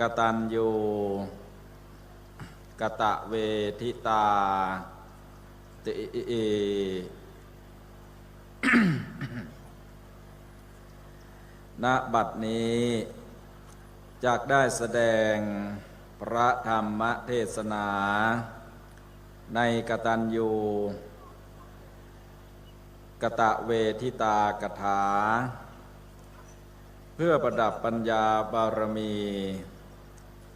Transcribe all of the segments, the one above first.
กตัญญูกตะเวทิตาติเอณบัดนี้จากได้แสดงพระธรรมเทศนา ในกตัญญูกตะเวทิตากถา เพื่อประดับปัญญาบารมี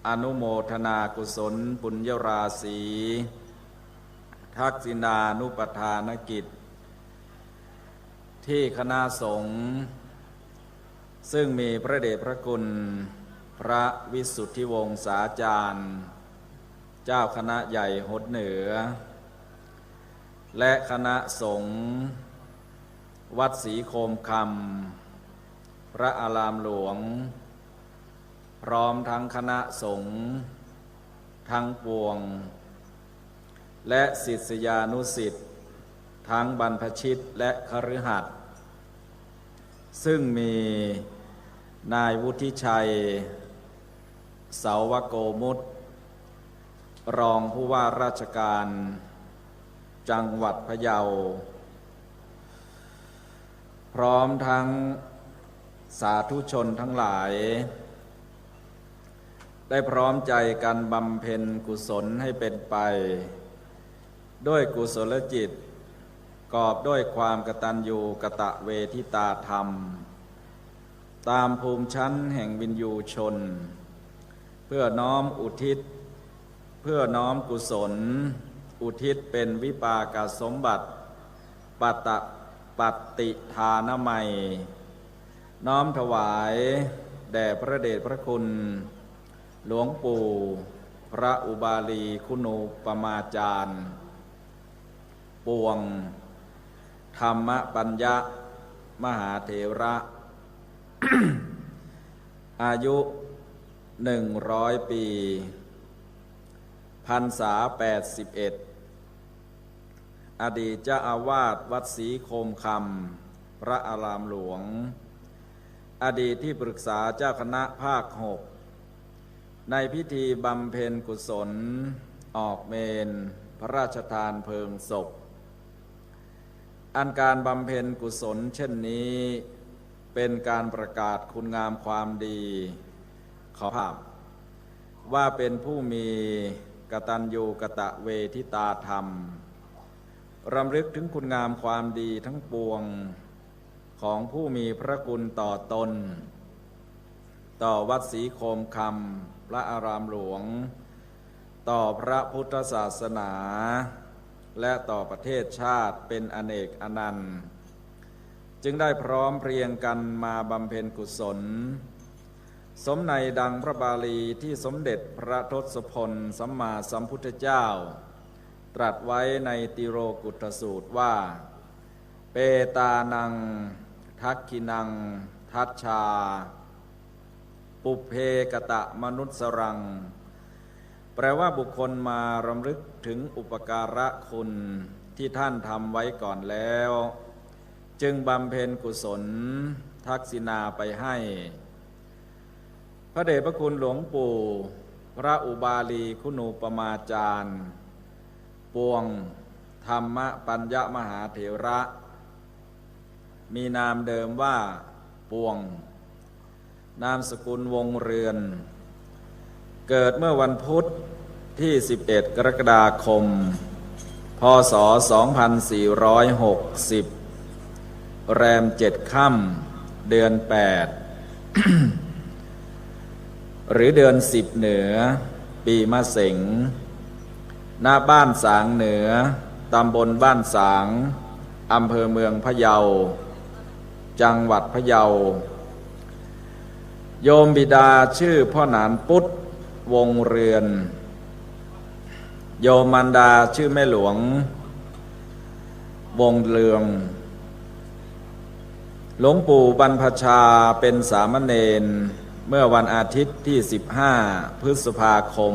อนุโมทนากุศลปุญญราศีทักษินานุปทานกิจ ที่คณะสงฆ์ซึ่งมีพระเดชพระคุณ พระวิสุทธิวงศาจารย์ เจ้าคณะใหญ่หดเหนือ และคณะสงฆ์วัดศรีโคมคำพระอารามหลวง พร้อมทั้งคณะสงฆ์ทั้งปวง และศิษยานุสิทธิ์ทั้งบรรพชิตและคฤหัสถ์ซึ่งมีนายวุฒิชัย เสาวโกมุตรองผู้ว่าราชการ จังหวัดพะเยา พร้อมทั้งสาธุชนทั้งหลาย ได้พร้อมใจกันบำเพ็ญกุศลให้เป็นไป ด้วยกุศลจิต กอบด้วยความกตัญญูกะตะเวทิตาธรรม ตามภูมิชั้นแห่งวินยูชน เพื่อน้อมอุทิศ เพื่อน้อมกุศล อุทิศเป็นวิปากสมบัติปัตตปฏิทานไมยน้อมถวาย แด่พระเดชพระคุณ หลวงปู่ พระอุบาลีคุณูปมาจารย์ปวง ธรรมปัญญะ มหาเถระ อายุหนึ่งร้อยปี พันษาแปดสิบเอ็ดอดีตเจ้าอาวาสวัดศรีโคมคำพระอารามหลวง อดีตที่ปรึกษาเจ้าคณะภาคหก ในพิธีบำเพ็ญกุศล ออกเมน พระราชทานเพลิงศพ อันการบำเพ็ญกุศลเช่นนี้ เป็นการประกาศคุณงามความดีขอภาพ ว่าเป็นผู้มีกตัญญูกะตะเวทิตาธรรมรำลึกถึงคุณงามความดีทั้งปวงของผู้มีพระคุณต่อตน ต่อวัดศรีโคมคำ พระอารามหลวง ต่อพระพุทธศาสนา และต่อประเทศชาติเป็นอเนกอนันต์ จึงได้พร้อมเพรียงกันมาบำเพ็ญกุศล สมในดังพระบาลีที่สมเด็จพระทศพลสัมมาสัมพุทธเจ้า ตรัสไว้ในติโรกุตสูตรว่า เปตานัง ทักขินัง ทัชชา ปุเพกตะมนุสรัง แปลว่าบุคคลมารำลึกถึงอุปการะคุณที่ท่านทำไว้ก่อนแล้ว จึงบำเพ็ญกุศล ทักษิณาไปให้ พระเดชพระคุณหลวงปู่ พระอุบาลีคุณูปมาจารย์ปวงธรรมปัญญมหาเถระ มีนามเดิมว่าปวง นามสกุลวงเรือน เกิดเมื่อวันพุธที่ 11 กรกฎาคม พศ 2460 แรมเจ็ดค่ำเดือน 8 หรือเดือน10เหนือ ปีมะเสงหน้าบ้านสางเหนือ ตำบลบ้านสาง อำเภอเมืองพะเยา จังหวัดพะเยา โยมบิดาชื่อพ่อหนานปุตวงเรือน โยมมันดาชื่อแม่หลวง วงเรือง หลวงปู่บรรพชาเป็นสามเณรเมื่อวันอาทิตย์ที่ 15 พฤษภาคม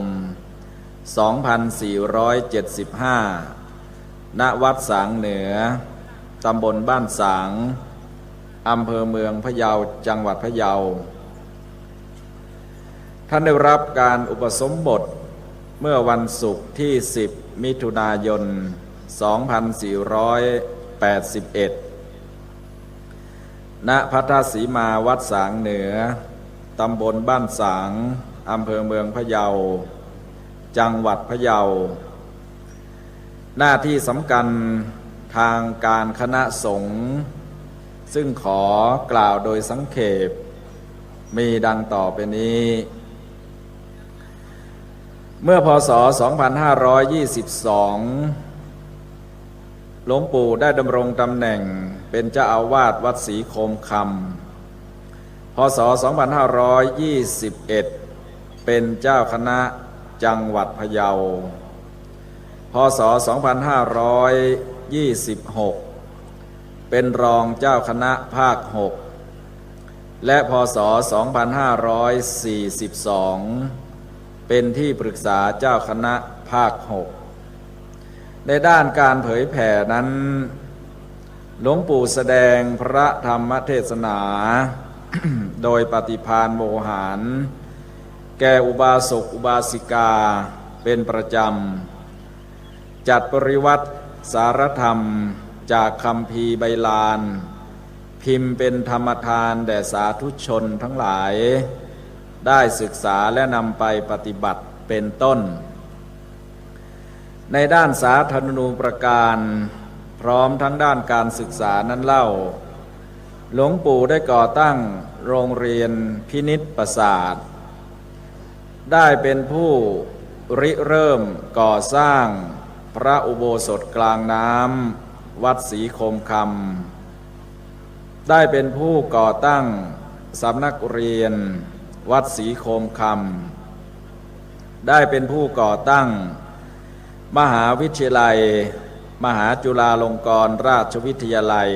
2475 ณ วัดสางเหนือ ตำบลบ้านสาง อำเภอเมืองพะเยา จังหวัดพะเยา ท่านได้รับการอุปสมบทเมื่อวันศุกร์ที่ 10 มิถุนายน 2481 ณ พัทธสีมาวัดสางเหนือ ตำบลบ้านสาง อำเภอเมืองพะเยา จังหวัดพะเยา หน้าที่สำคัญทางการคณะสงฆ์ ซึ่งขอกล่าวโดยสังเขปมีดังต่อไปนี้ เมื่อพศ 2522 หลวงปู่ได้ดำรงตำแหน่งเป็นเจ้าอาวาสวัดศรีโคมคำ พศ 2521 เป็นเจ้าคณะจังหวัดพะเยา พศ 2526 เป็นรองเจ้าคณะภาค 6 และพศ 2542 เป็นที่ปรึกษาเจ้าคณะภาค6ในด้านการเผยแผ่นั้น หลวงปู่แสดงพระธรรมเทศนา โดยปฏิพานโมหาร แก่อุบาสกอุบาสิกาเป็นประจำ จัดปริวัติสารธรรมจากคำพีใบลาน พิมพ์เป็นธรรมทานแด่สาธุชนทั้งหลาย ได้ศึกษาและนำไปปฏิบัติเป็นต้น ในด้านสาธารณูปการพร้อมทั้งด้านการศึกษานั้นเล่า หลวงปู่ได้ก่อตั้งโรงเรียนพินิษประสาท ได้เป็นผู้ริเริ่มก่อสร้างพระอุโบสถกลางน้ำวัดศรีคมคำได้เป็นผู้ก่อตั้งสำนักเรียน วัดศรีโคมคำได้เป็นผู้ก่อตั้ง มหาวิทยาลัย มหาจุฬาลงกรณราชวิทยาลัย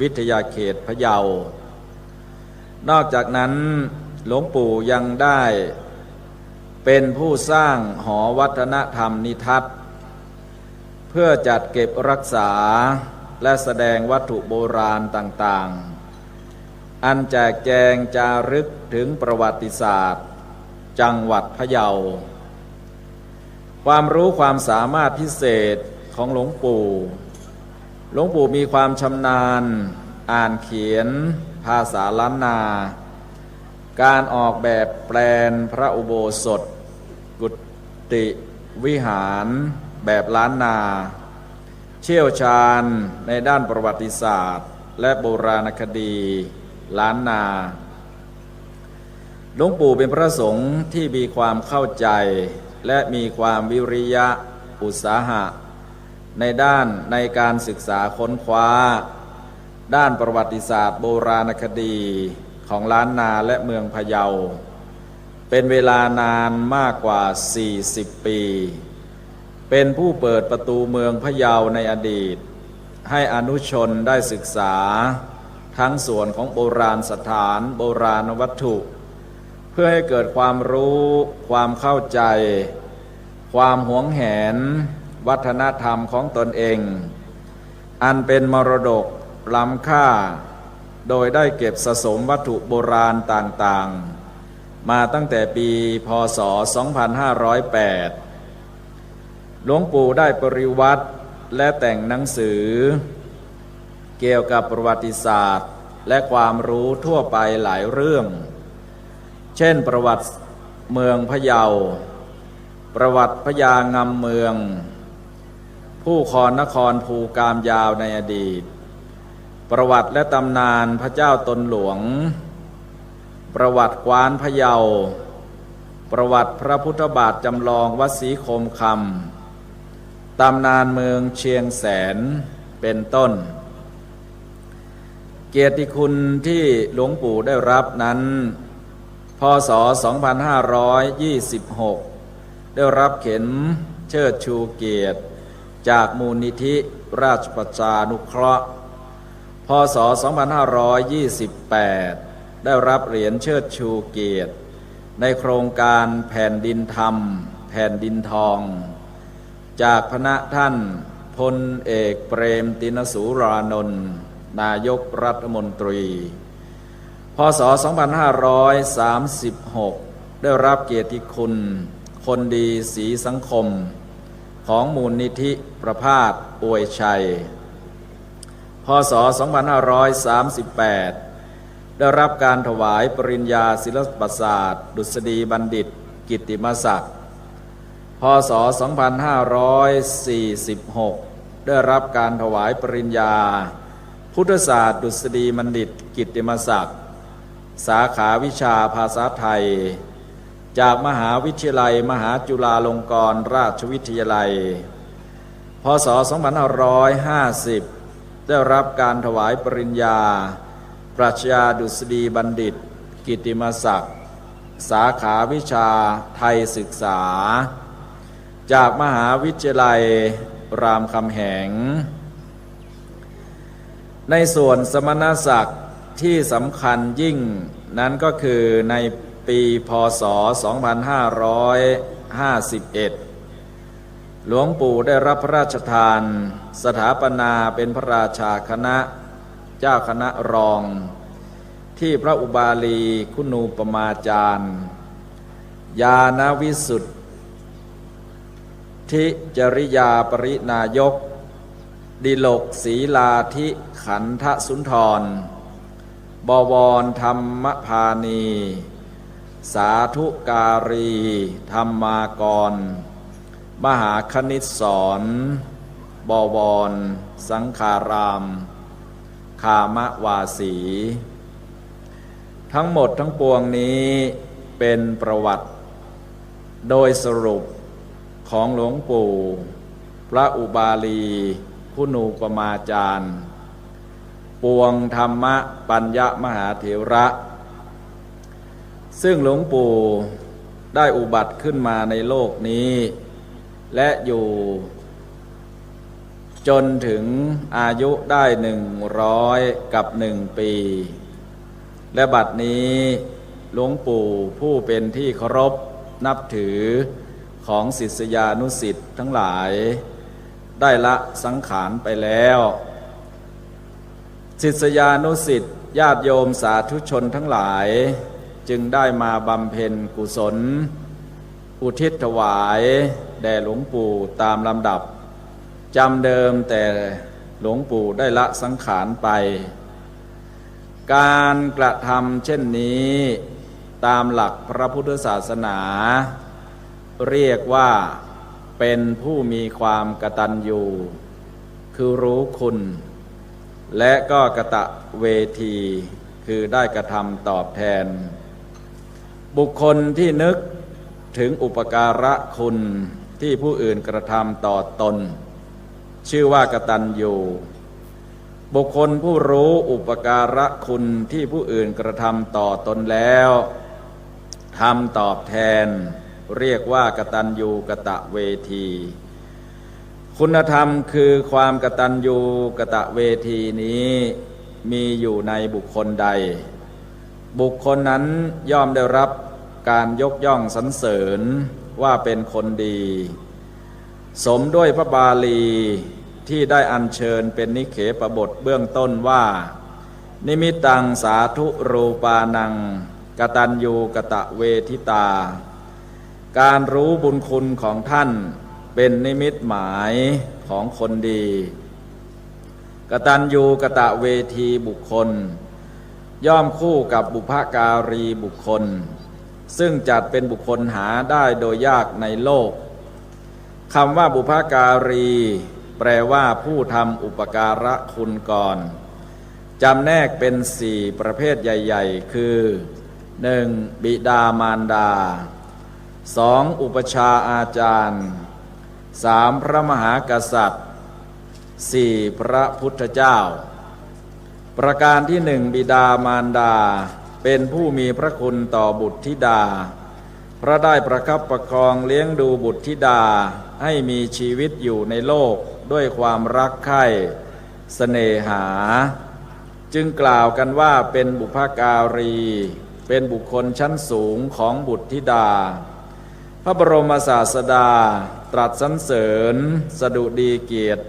วิทยาเขตพะเยา นอกจากนั้นหลวงปู่ยังได้เป็นผู้สร้างหอวัฒนธรรมนิทัศน์เพื่อจัดเก็บรักษาและแสดงวัตถุโบราณต่างๆ อันแจกแจงจารึกถึงประวัติศาสตร์ จังหวัดพะเยา ความรู้ความสามารถพิเศษของหลวงปู่ หลวงปู่มีความชำนาญ อ่านเขียน ภาษาล้านนา การออกแบบแปลนพระอุโบสถ กุฏิวิหารแบบล้านนา เชี่ยวชาญในด้านประวัติศาสตร์ และโบราณคดี ล้านนา หลวงปู่เป็นพระสงฆ์ที่มีความเข้าใจ และมีความวิริยะอุตสาหะ ในด้านในการศึกษาค้นคว้า ด้านประวัติศาสตร์โบราณคดีของล้านนาและเมืองพะเยา เป็นเวลานานมากกว่า 40 ปี เป็นผู้เปิดประตูเมืองพะเยาในอดีต ให้อนุชนได้ศึกษา ทั้งส่วนของโบราณสถานโบราณวัตถุ เพื่อให้เกิดความรู้ ความเข้าใจ ความหวงแหน วัฒนธรรมของตนเอง อันเป็นมรดกล้ำค่า โดยได้เก็บสะสมวัตถุโบราณต่างๆ มาตั้งแต่ปีพศ 2508 หลวงปู่ได้ปริวัติและแต่งหนังสือ เกี่ยวกับประวัติศาสตร์ และความรู้ทั่วไปหลายเรื่อง เช่น ประวัติเมืองพะเยา ประวัติพญางำเมือง ผู้ครนครภูกามยาวในอดีต ประวัติและตำนานพระเจ้าตนหลวง ประวัติกวานพะเยา ประวัติพระพุทธบาทจำลองวัดศรีคมคำตำนานเมืองเชียงแสนเป็นต้น เกียรติคุณที่หลวงปู่ได้รับนั้น พศ 2526 ได้รับเข็มเชิดชูเกียรติ จากมูลนิธิราชประชานุเคราะห์ พศ 2528 ได้รับเหรียญเชิดชูเกียรติ ในโครงการแผ่นดินธรรม แผ่นดินทอง จากพระท่านพลเอกเปรมตินสูรานนท์ นายกรัฐมนตรี พศ 2536 ได้รับเกียรติคุณ คนดีสีสังคม ของมูลนิธิประพาสอวยชัย พศ 2538 ได้รับการถวายปริญญาศิลปศาสตร์ ดุษฎีบัณฑิต กิตติมศักดิ์พศ 2546 ได้รับการถวายปริญญา พุทธศาสตร์ ดุษฎีบัณฑิต กิตติมศักดิ์ สาขาวิชาภาษาไทย จากมหาวิทยาลัย มหาจุฬาลงกรณราชวิทยาลัย พศ 2550 ได้รับการถวายปริญญา ปรัชญาดุษฎีบัณฑิต กิตติมศักดิ์ สาขาวิชาไทยศึกษา จากมหาวิทยาลัย รามคำแหง ในส่วนสมณศักดิ์ที่สำคัญยิ่งนั้นก็คือในปีพศ 2551 หลวงปู่ได้รับพระราชทาน สถาปนาเป็นพระราชาคณะ เจ้าคณะรอง ที่พระอุบาลีคุณูปมาจารย์ยานวิสุทธิจริยาปรินายก ดิลกศีลาธิขันธสุนทร บวรธรรมพานี สาธุการี ธรรมากร มหาคณิตสอน บวร สังขาราม คามวาสี ทั้งหมดทั้งปวงนี้เป็นประวัติ โดยสรุปของหลวงปู่ พระอุบาลี คุณูปมาจารย์ปวงธรรมะปัญญมหาเถระ ซึ่งหลวงปู่ได้อุบัติขึ้นมาในโลกนี้ และอยู่ จนถึงอายุได้หนึ่งร้อยกับหนึ่งปี และบัดนี้หลวงปู่ผู้เป็นที่เคารพนับถือของศิษยานุสิต์ทั้งหลาย ได้ละสังขารไปแล้วศิษยานุสิต์ญาติโยมสาธุชนทั้งหลาย จึงได้มาบำเพ็ญกุศล อุทิศถวาย แด่หลวงปู่ตามลำดับจำเดิมแต่หลวงปู่ได้ละสังขารไป การกระทำเช่นนี้ตามหลักพระพุทธศาสนา เรียกว่า เป็นผู้มีความกตัญญูคือรู้คุณ และก็กะตะเวทีคือได้กระทำตอบแทน บุคคลที่นึกถึงอุปการะคุณที่ผู้อื่นกระทำต่อตน ชื่อว่ากตัญญูบุคคลผู้รู้อุปการะคุณที่ผู้อื่นกระทำต่อตนแล้วทำตอบแทน เรียกว่ากตัญญูกะตะเวที คุณธรรมคือความกตัญญูกะตะเวทีนี้มีอยู่ในบุคคลใด บุคคลนั้นย่อมได้รับการยกย่องสรรเสริญว่าเป็นคนดี สมด้วยพระบาลีที่ได้อัญเชิญเป็นนิเขปบทเบื้องต้นว่า นิมิตังสาธุรูปานังกตัญญูกะตะเวทิตา การรู้บุญคุณของท่านเป็นนิมิตหมายของคนดี กตัญญูกะตะเวทีบุคคล ย่อมคู่กับบุพการีบุคคล ซึ่งจัดเป็นบุคคลหาได้โดยยากในโลกคำว่าบุพการี แปลว่าผู้ทำอุปการะคุณก่อนจำแนกเป็นสี่ประเภทใหญ่ ๆ คือ 1. บิดามารดา 2. อุปชาอาจารย์ 3. พระมหากษัตริย์ 4. พระพุทธเจ้า ประการที่หนึ่งบิดามารดา เป็นผู้มีพระคุณต่อบุตรธิดา พระได้ประคับประคองเลี้ยงดูบุตรธิดาให้มีชีวิตอยู่ในโลกด้วยความรักใคร่เสน่หา จึงกล่าวกันว่าเป็นบุพการี เป็นบุคคลชั้นสูงของบุตรธิดา พระบรมศาสดา ตรัสสรรเสริญ สดุดีเกียรติ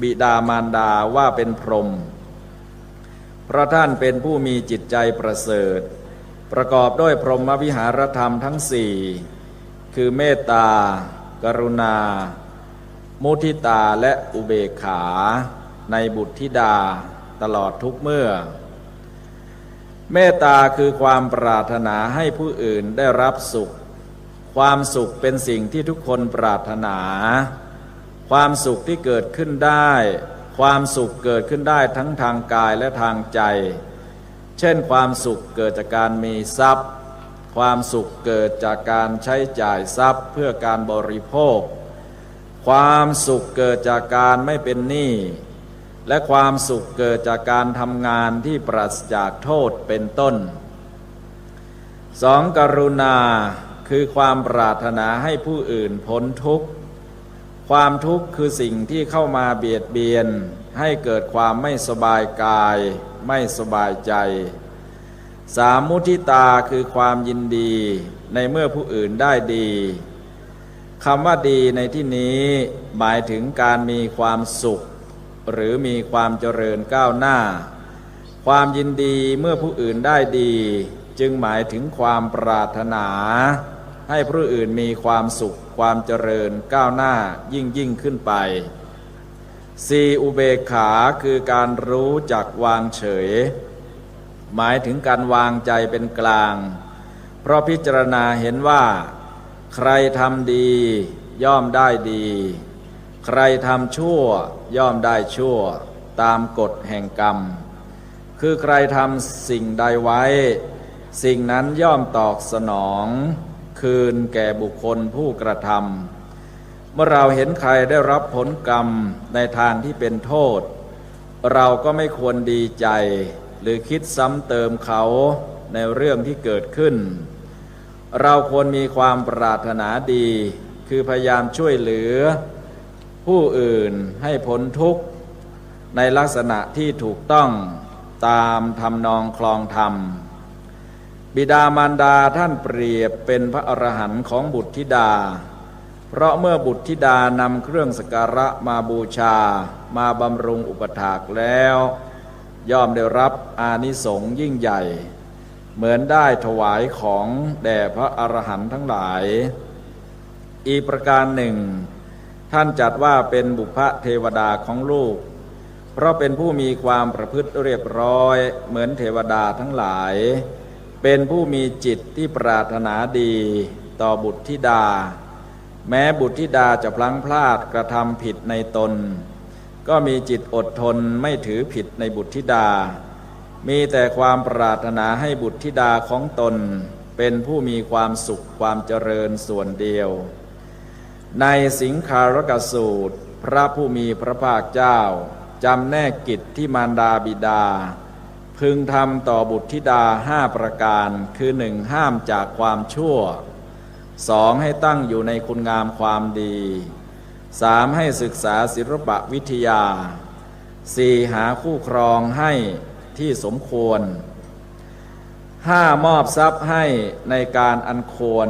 บิดามารดาว่าเป็นพรหมเพราะท่านเป็นผู้มีจิตใจประเสริฐ ประกอบด้วยพรหมวิหารธรรมทั้งสี่คือเมตตา กรุณา มุทิตาและอุเบกขา ในบุตรธิดาตลอดทุกเมื่อ เมตตาคือความปรารถนาให้ผู้อื่นได้รับสุข ความสุขเป็นสิ่งที่ทุกคนปรารถนา ความสุขที่เกิดขึ้นได้ ความสุขเกิดขึ้นได้ทั้งทางกายและทางใจ เช่นความสุขเกิดจากการมีทรัพย์ ความสุขเกิดจากการใช้จ่ายทรัพย์เพื่อการบริโภค ความสุขเกิดจากการไม่เป็นหนี้และความสุขเกิดจากการทำงานที่ปราศจากโทษเป็นต้นสองกรุณา คือความปรารถนาให้ผู้อื่นพ้นทุกข์ ความทุกข์คือสิ่งที่เข้ามาเบียดเบียน ให้เกิดความไม่สบายกาย ไม่สบายใจ สามุทิตาคือความยินดีในเมื่อผู้อื่นได้ดีคำว่าดีในที่นี้หมายถึงการมีความสุข หรือมีความเจริญก้าวหน้า ความยินดีเมื่อผู้อื่นได้ดี จึงหมายถึงความปรารถนา ให้ผู้อื่นมีความสุขความเจริญก้าวหน้ายิ่งยิ่งขึ้นไปสีอุเบกขาคือการรู้จักวางเฉย หมายถึงการวางใจเป็นกลาง เพราะพิจารณาเห็นว่า ใครทำดีย่อมได้ดี ใครทำชั่วย่อมได้ชั่ว ตามกฎแห่งกรรม คือใครทำสิ่งใดไว้ สิ่งนั้นย่อมตอกสนอง คืนแก่บุคคลผู้กระทำเมื่อเราเห็นใครได้รับผลกรรมในทางที่เป็นโทษ เราก็ไม่ควรดีใจ หรือคิดซ้ำเติมเขาในเรื่องที่เกิดขึ้น เราควรมีความปรารถนาดี คือพยายามช่วยเหลือ ผู้อื่นให้พ้นทุกข์ ในลักษณะที่ถูกต้องตามทำนองคลองธรรม บิดามารดาท่านเปรียบเป็นพระอรหันต์ของบุตรธิดา เพราะเมื่อบุตรธิดานำเครื่องสการะมาบูชา มาบำรุงอุปถากแล้ว ย่อมได้รับอานิสงส์ยิ่งใหญ่ เหมือนได้ถวายของแด่พระอรหันต์ทั้งหลาย อีกประการหนึ่ง ท่านจัดว่าเป็นบุพเทวดาของลูก เพราะเป็นผู้มีความประพฤติเรียบร้อย เหมือนเทวดาทั้งหลาย เป็นผู้มีจิตที่ปรารถนาดีต่อบุตรธิดา แม้บุตรธิดาจะพลั้งพลาดกระทำผิดในตน ก็มีจิตอดทนไม่ถือผิดในบุตรธิดา มีแต่ความปรารถนาให้บุตรธิดาของตน เป็นผู้มีความสุขความเจริญส่วนเดียว ในสิงคารกสูตร พระผู้มีพระภาคเจ้าจำแนกกิจที่มารดาบิดา พึงทำต่อบุตรธิดาห้าประการ คือหนึ่งห้ามจากความชั่วสองให้ตั้งอยู่ในคุณงามความดีสามให้ศึกษาศิลปะวิทยาสี่หาคู่ครองให้ที่สมควรห้ามอบทรัพย์ให้ในการอันควร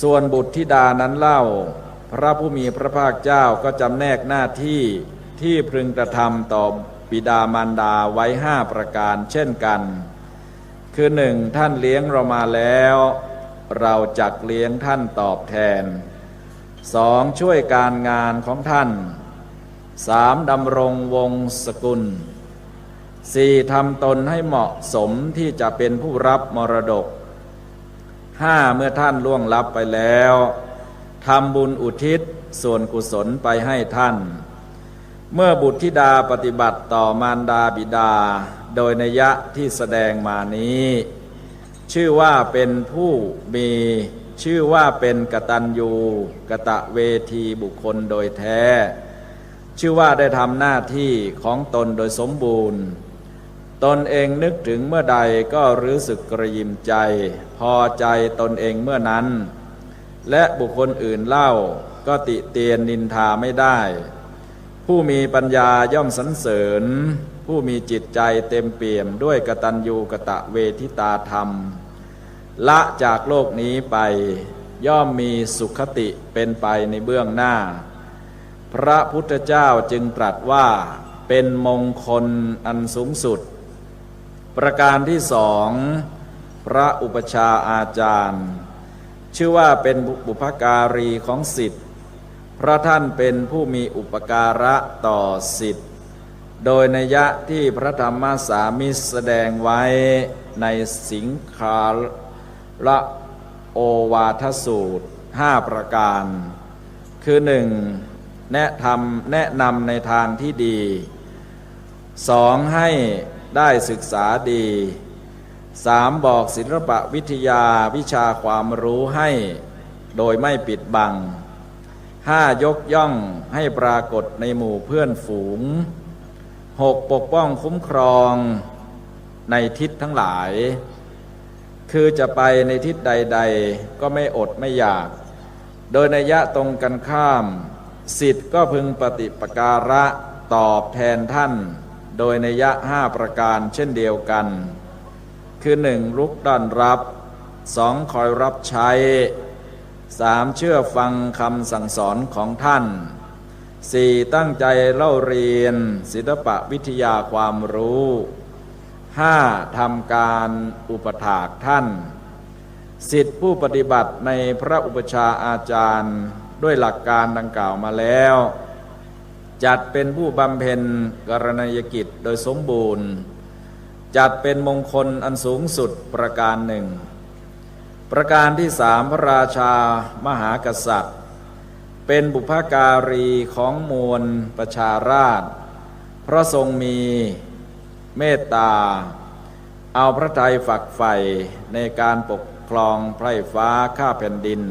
ส่วนบุตรธิดานั้นเล่า พระผู้มีพระภาคเจ้าก็จำแนกหน้าที่ที่พึงกระทำต่อ บิดามารดาไว้ห้าประการเช่นกัน คือหนึ่งท่านเลี้ยงเรามาแล้ว เราจักเลี้ยงท่านตอบแทนสองช่วยการงานของท่านสามดำรงวงศกุลสี่ทำตนให้เหมาะสมที่จะเป็นผู้รับมรดกห้าเมื่อท่านล่วงลับไปแล้วทำบุญอุทิศส่วนกุศลไปให้ท่าน เมื่อบุตรธิดาปฏิบัติต่อมารดาบิดา โดยนัยยะที่แสดงมานี้ ชื่อว่าเป็นผู้มีชื่อว่าเป็นกตัญญูกะตะเวทีบุคคลโดยแท้ ชื่อว่าได้ทำหน้าที่ของตนโดยสมบูรณ์ ตนเองนึกถึงเมื่อใดก็รู้สึกกระยิมใจ พอใจตนเองเมื่อนั้น และบุคคลอื่นเล่าก็ติเตียนนินทาไม่ได้ ผู้มีปัญญาย่อมสรรเสริญ ผู้มีจิตใจเต็มเปี่ยมด้วยกตัญญูกะตะเวทิตาธรรม ละจากโลกนี้ไปย่อมมีสุขติเป็นไปในเบื้องหน้า พระพุทธเจ้าจึงตรัสว่าเป็นมงคลอันสูงสุด ประการที่สองพระอุปชาอาจารย์ ชื่อว่าเป็นบุพการีของสิทธิ์ เพราะท่านเป็นผู้มีอุปการะต่อสิทธิ์ โดยนัยะที่พระธรรมสามิสแสดงไว้ในสิงคาละโอวาทสูตรห้าประการ คือหนึ่งแนะทำแนะนำในทางที่ดีสองให้ได้ศึกษาดีสามบอกศิลปะวิทยาวิชาความรู้ให้ โดยไม่ปิดบัง ห้ายกย่องให้ปรากฏในหมู่เพื่อนฝูงหกปกป้องคุ้มครองในทิศทั้งหลาย คือจะไปในทิศใด ๆ ก็ไม่อดไม่อยาก โดยนัยะตรงกันข้าม สิทธิ์ก็พึงปฏิปการะตอบแทนท่าน โดยนัยะห้าประการเช่นเดียวกัน คือหนึ่งรุกด้านรับสองคอยรับใช้ สามเชื่อฟังคำสั่งสอนของท่านสี่ตั้งใจเล่าเรียน ศิลปะวิทยาความรู้ห้าทำการอุปถากท่าน สิทธิผู้ปฏิบัติในพระอุปชาอาจารย์ ด้วยหลักการดังกล่าวมาแล้ว จัดเป็นผู้บำเพ็ญกรณยกิจโดยสมบูรณ์ จัดเป็นมงคลอันสูงสุดประการหนึ่ง ประการที่สามพระราชามหากษัตริย์ เป็นบุพการีของมวลประชาราชพระทรงมีเมตตา เอาพระทัยฝักใฝ่ในการปกครองไพร่ฟ้าข้าแผ่นดิน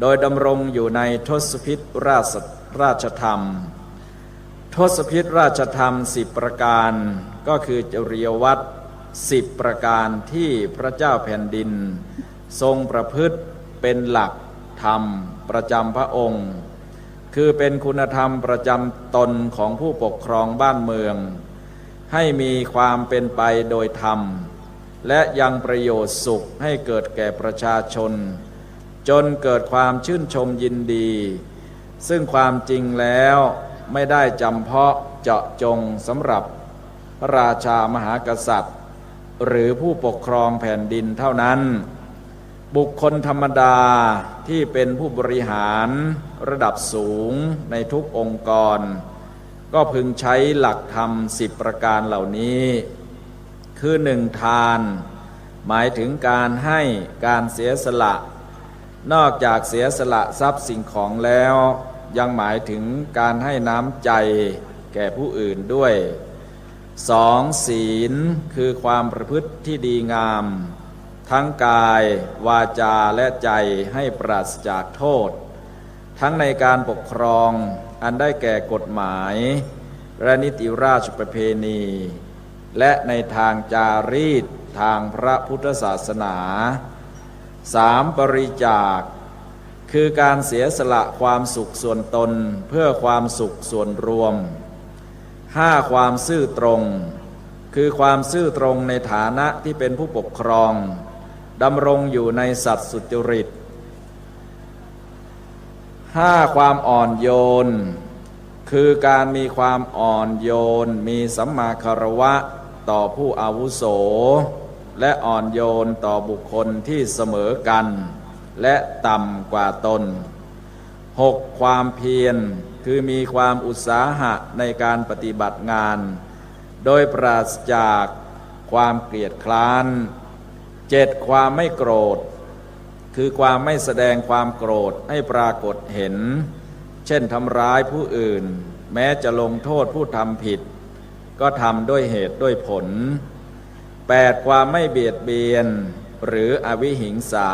โดยดำรงอยู่ในทศพิษราชราชธรรม ทศพิษราชธรรมสิบประการก็คือจริยวัตรสิบประการที่พระเจ้าแผ่นดิน ทรงประพฤติเป็นหลักธรรมประจำพระองค์ คือเป็นคุณธรรมประจำตนของผู้ปกครองบ้านเมือง ให้มีความเป็นไปโดยธรรม และยังประโยชน์สุขให้เกิดแก่ประชาชน จนเกิดความชื่นชมยินดี ซึ่งความจริงแล้วไม่ได้จำเพาะเจาะจงสำหรับพระราชามหากษัตริย์ หรือผู้ปกครองแผ่นดินเท่านั้น บุคคลธรรมดาที่เป็นผู้บริหารระดับสูงในทุกองค์กร ก็พึงใช้หลักธรรมสิบประการเหล่านี้ คือหนึ่งทาน หมายถึงการให้การเสียสละ นอกจากเสียสละทรัพย์สิ่งของแล้ว ยังหมายถึงการให้น้ำใจแก่ผู้อื่นด้วยสองศีลคือความประพฤติที่ดีงาม ทั้งกาย วาจาและใจให้ปราศจากโทษ ทั้งในการปกครองอันได้แก่กฎหมาย และนิติราชประเพณี และในทางจารีตทางพระพุทธศาสนาสามปริจาค คือการเสียสละความสุขส่วนตนเพื่อความสุขส่วนรวมห้าความซื่อตรง คือความซื่อตรงในฐานะที่เป็นผู้ปกครอง ดำรงอยู่ในสัตว์สุจริตห้าความอ่อนโยน คือการมีความอ่อนโยน มีสัมมาคารวะต่อผู้อาวุโส และอ่อนโยนต่อบุคคลที่เสมอกัน และต่ำกว่าตนหกความเพียร คือมีความอุตสาหะในการปฏิบัติงาน โดยปราศจากความเกลียดคร้าน เจ็ดความไม่โกรธ คือความไม่แสดงความโกรธให้ปรากฏเห็น เช่นทำร้ายผู้อื่น แม้จะลงโทษผู้ทำผิด ก็ทำด้วยเหตุด้วยผล 8. ความไม่เบียดเบียน หรืออวิหิงสา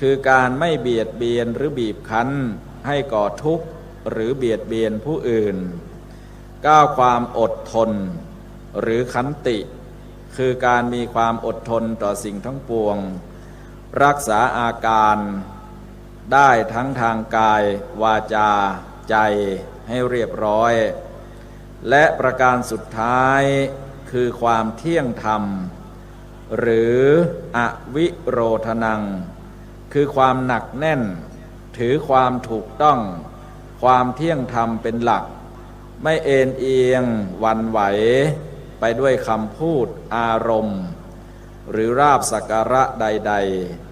คือการไม่เบียดเบียนหรือบีบคั้น ให้ก่อทุกข์หรือเบียดเบียนผู้อื่น 9. ความอดทน หรือขันติ คือการมีความอดทนต่อสิ่งทั้งปวง รักษาอาการได้ทั้งทางกาย วาจา ใจให้เรียบร้อย และประการสุดท้ายคือความเที่ยงธรรม หรืออวิโรธนัง คือความหนักแน่น ถือความถูกต้อง ความเที่ยงธรรมเป็นหลัก ไม่เอ็นเอียงวันไหว ไปด้วยคำพูดอารมณ์ หรือราบสักการะใด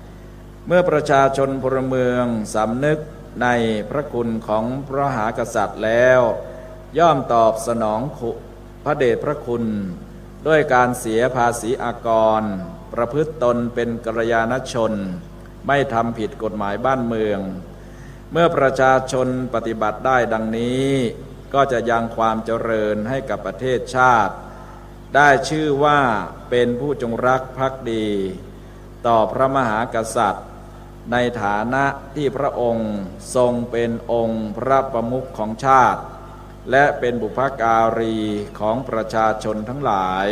ๆ เมื่อประชาชนพลเมืองสำนึกในพระคุณของพระหากษัตริย์แล้ว ย่อมตอบสนองพระเดชพระคุณ ด้วยการเสียภาษีอากร ประพฤติตนเป็นกัลยาณชน ไม่ทำผิดกฎหมายบ้านเมือง เมื่อประชาชนปฏิบัติได้ดังนี้ ก็จะยังความเจริญให้กับประเทศชาติ ได้ชื่อว่าเป็นผู้จงรักภักดี ต่อพระมหากษัตริย์ ในฐานะที่พระองค์ทรงเป็นองค์พระประมุขของชาติ และเป็นบุพการีของประชาชนทั้งหลาย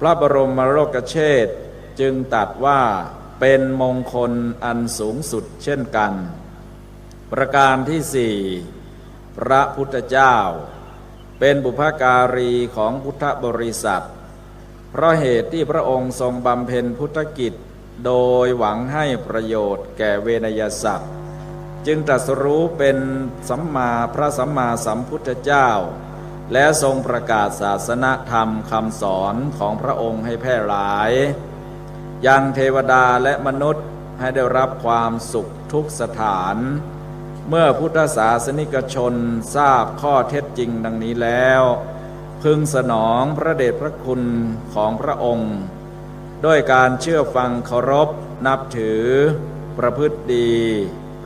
พระบรมโลกเชษจึงตัดว่าเป็นมงคลอันสูงสุดเช่นกัน ประการที่สี่พระพุทธเจ้า เป็นบุพการีของพุทธบริษัท เพราะเหตุที่พระองค์ทรงบำเพ็ญพุทธกิจ โดยหวังให้ประโยชน์แก่เวนยสัตว์ จึงตรัสรู้เป็นสัมมาพระสัมมาสัมพุทธเจ้า และทรงประกาศศาสนธรรมคำสอนของพระองค์ให้แพร่หลาย ยังเทวดาและมนุษย์ให้ได้รับความสุขทุกสถาน เมื่อพุทธศาสนิกชนทราบข้อเท็จจริงดังนี้แล้ว พึงสนองพระเดชพระคุณของพระองค์ ด้วยการเชื่อฟังเคารพ นับถือ ประพฤติดี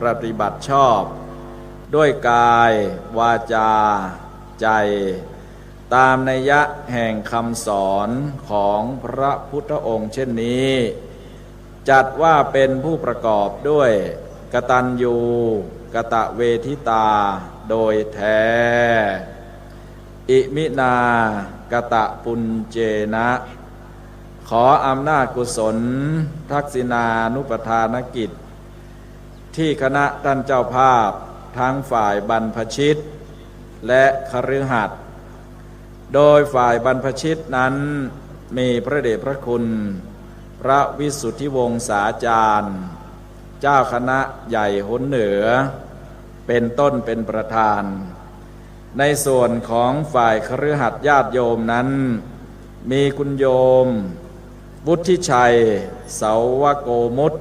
ปฏิบัติชอบ ด้วยกาย วาจา ใจ ตามนัยยะแห่งคำสอนของพระพุทธองค์เช่นนี้ จัดว่าเป็นผู้ประกอบด้วยกตัญญู กตะเวทิตาโดยแท้ อิมินากตะปุญเจนะ ขออำนาจกุศล ทักษินานุปทานกิจ ที่คณะท่านเจ้าภาพทั้งฝ่ายบรรพชิต และคฤหัสถ์โดยฝ่ายบรรพชิตนั้นมีพระเดชพระคุณ พระวิสุทธิวงศาจารย์ เจ้าคณะใหญ่หนเหนือ เป็นต้นเป็นประธาน ในส่วนของฝ่ายคฤหัสถ์ญาติโยมนั้น มีคุณโยม วุฒิชัย เสาวโกมุต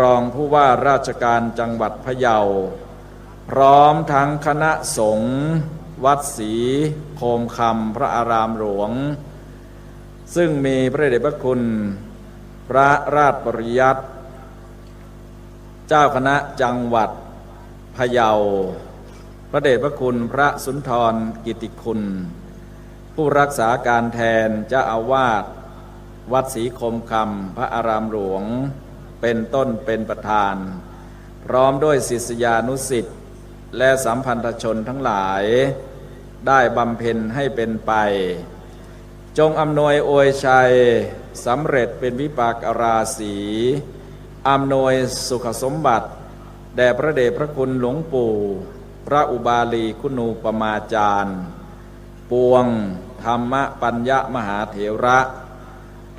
รองผู้ว่าราชการจังหวัดพะเยา พร้อมทั้งคณะสงฆ์วัดศรีโคมคำพระอารามหลวง ซึ่งมีพระเดชพระคุณ พระราชปริยัติ เจ้าคณะจังหวัด พะเยา พระเดชพระคุณพระสุนทรกิติคุณ ผู้รักษาการแทนเจ้าอาวาสวัดศรีคมคำพระอารามหลวง เป็นต้นเป็นประธาน พร้อมด้วยศิษยานุสิ์และสัมพันธชนทั้งหลาย ได้บำเพ็ญให้เป็นไป จงอำนวยอวยชัยสำเร็จเป็นวิปากราศีอำนวยสุขสมบัติ แด่พระเดชพระคุณหลวงปู่ พระอุบาลีคุณูปมาจารย์ ปวงธรรมปัญญมหาเถระ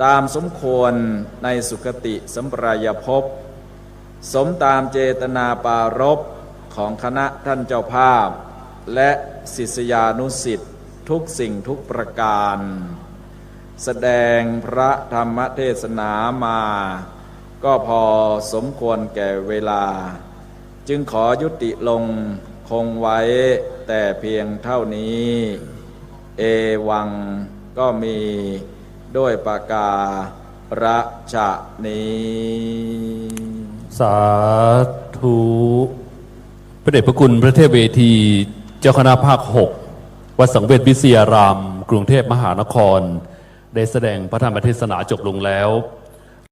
ตามสมควรในสุคติสัมปรายภพ สมตามเจตนาปารบของคณะท่านเจ้าภาพ และศิษยานุสิทธิ์ทุกสิ่งทุกประการ แสดงพระธรรมเทศนามา ก็พอสมควรแก่เวลา จึงขอยุติลงคงไว้แต่เพียงเท่านี้ เอวังก็มีด้วยปากการะชะนี้ สาธุพระเดชพระคุณพระเทพเวทีเจ้าคณะภาคหกวัดสังเวชวิทยาราม กรุงเทพมหานคร ได้แสดงพระธรรมเทศนาจบลงแล้ว